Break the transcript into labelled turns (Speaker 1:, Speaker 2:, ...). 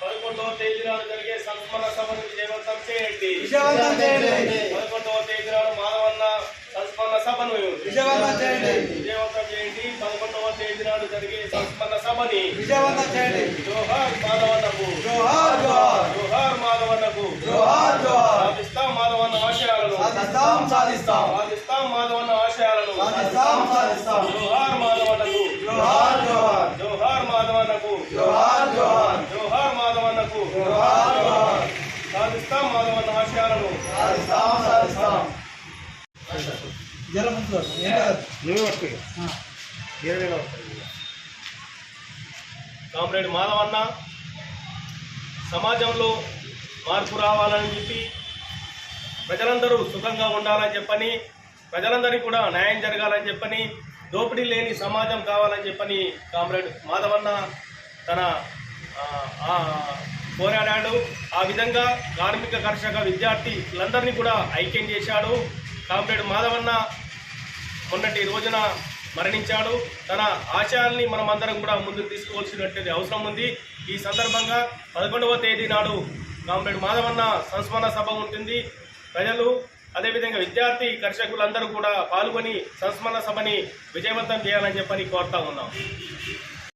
Speaker 1: పదకొండవ తేదీ నాడు జరిగే సంస్మరణ సభను విజయవంతం చేయండి
Speaker 2: విజయవంతం చేయండి
Speaker 1: పదకొండవ తేదీ నాడు మాధవన్న సంస్మరణ సభను
Speaker 2: విజయవంతం చేయండి.
Speaker 1: విజయవంతం చేయండి. పదకొండవ తేదీ నాడు జరిగే సంస్మరణ సభని
Speaker 2: విజయవంతం చేయండి
Speaker 1: జోహార్ మాధవన్నకు
Speaker 2: జోహార్ జోహార్
Speaker 1: జోహార్ మాధవన్నకు
Speaker 2: జోహార్ జోహార్.
Speaker 1: సాధిస్తాం మాధవన్న ఆశయాలను.
Speaker 2: సాధిస్తాం సాధిస్తాం.
Speaker 1: సాధిస్తాం మాధవన్న ఆశయాలను.
Speaker 2: సాధిస్తాం సాధిస్తాం.
Speaker 1: జోహార్ మాధవన్నకు
Speaker 2: జోహార్ జోహార్.
Speaker 1: జోహార్ మాధవన్నకు
Speaker 2: జోహార్ జోహార్.
Speaker 1: జోహార్ మాధవన్నకు
Speaker 2: జోహార్ జోహార్.
Speaker 1: సాధిస్తాం మాధవన్న ఆశయాలను.
Speaker 2: సాధిస్తాం సాధిస్తాం. జర ముందు
Speaker 1: కామ్రేడ్ మాధవన్న సమాజంలో మార్పు రావాలని చెప్పి ప్రజలందరూ సుఖంగా ఉండాలని చెప్పని ప్రజలందరికీ కూడా న్యాయం జరగాలని చెప్పని దోపిడీ లేని సమాజం కావాలని చెప్పని కామ్రేడ్ మాధవన్న తన పోరాడాడు. ఆ విధంగా కార్మిక కర్షక విద్యార్థులందరినీ కూడా ఐక్యం చేశాడు. కామ్రేడ్ మాధవన్న మొన్నటి రోజున మరణించాడు. తన ఆశయాల్ని మనం అందరం కూడా ముందుకు తీసుకోవాల్సినటువంటి అవసరం ఉంది. ఈ సందర్భంగా పదకొండవ తేదీ నాడు కామ్రేడ్ మాధవన్న సంస్మరణ సభ ఉంటుంది. ప్రజలు అదేవిధంగా విద్యార్థి కర్షకులందరూ కూడా పాల్గొని సంస్మరణ సభని విజయవంతం చేయాలని చెప్పని కోరుతా ఉన్నాం.